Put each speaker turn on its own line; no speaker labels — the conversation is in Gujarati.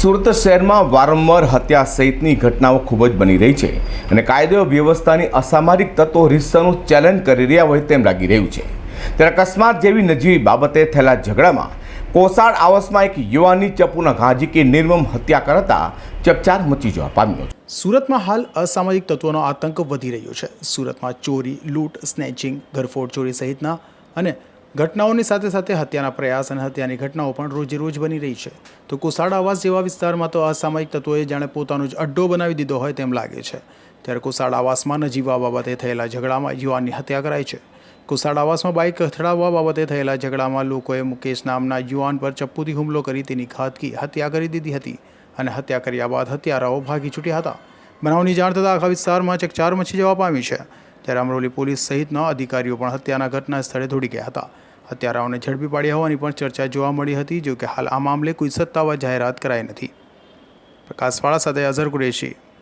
સુરત શહેરમાં વારંવાર હત્યા સહિતની ઘટનાઓ ખૂબ જ બની રહી છે અને કાયદો વ્યવસ્થાની અસામાજિક તત્વો રિસ્સાનું ચેલેન્જ કરી રહ્યા હોય તેમ લાગી રહ્યું છે. ત્યારે અકસ્માત જેવી નજીવી બાબતે થયેલા ઝઘડામાં કોસાડ આવાસમાં એક યુવાનની ચપ્પુના ઘા ઝીકી નિર્મમ હત્યા કરતા ચકચાર મચી જવા પામ્યો
સુરતમાં હાલ અસામાજિક તત્વોનો આતંક વધી રહ્યો છે. સુરતમાં ચોરી, લૂંટ, સ્નેચિંગ, ઘરફોડ ચોરી સહિતના અને ઘટનાઓની સાથે સાથે હત્યાના પ્રયાસ અને હત્યાની ઘટનાઓ પણ રોજે રોજ બની રહી છે. તો કુસાડ આવાસ જેવા વિસ્તારમાં તો અસામાયિક તત્વોએ જાણે પોતાનો જ અડ્ડો બનાવી દીધો હોય તેમ લાગે છે. ત્યારે કુસાડ આવાસમાં નજીવા બાબતે થયેલા ઝઘડામાં યુવાનની હત્યા કરાઈ છે. કુસાડ આવાસમાં બાઇક અથડાવવા બાબતે થયેલા ઝઘડામાં લોકોએ મુકેશ નામના યુવાન પર ચપ્પુથી હુમલો કરી તેની ઘાતકી હત્યા કરી દીધી હતી અને હત્યા કર્યા બાદ હત્યારાઓ ભાગી છૂટ્યા હતા. બનાવની જાણ થતાં આખા વિસ્તારમાં ચકચાર મચી જવા પામી છે. ત્યારે અમરોલી પોલીસ સહિતના અધિકારીઓ પણ હત્યાના ઘટના સ્થળે દોડી ગયા હતા. હત્યારાઓને ઝડપી પાડ્યા હોવાની પણ ચર્ચા જોવા મળી હતી જો કે હાલ આ મામલે કોઈ સત્તાવાર જાહેરાત કરાઈ નથી. પ્રકાશવાળા સાથે અઝર કુરેશી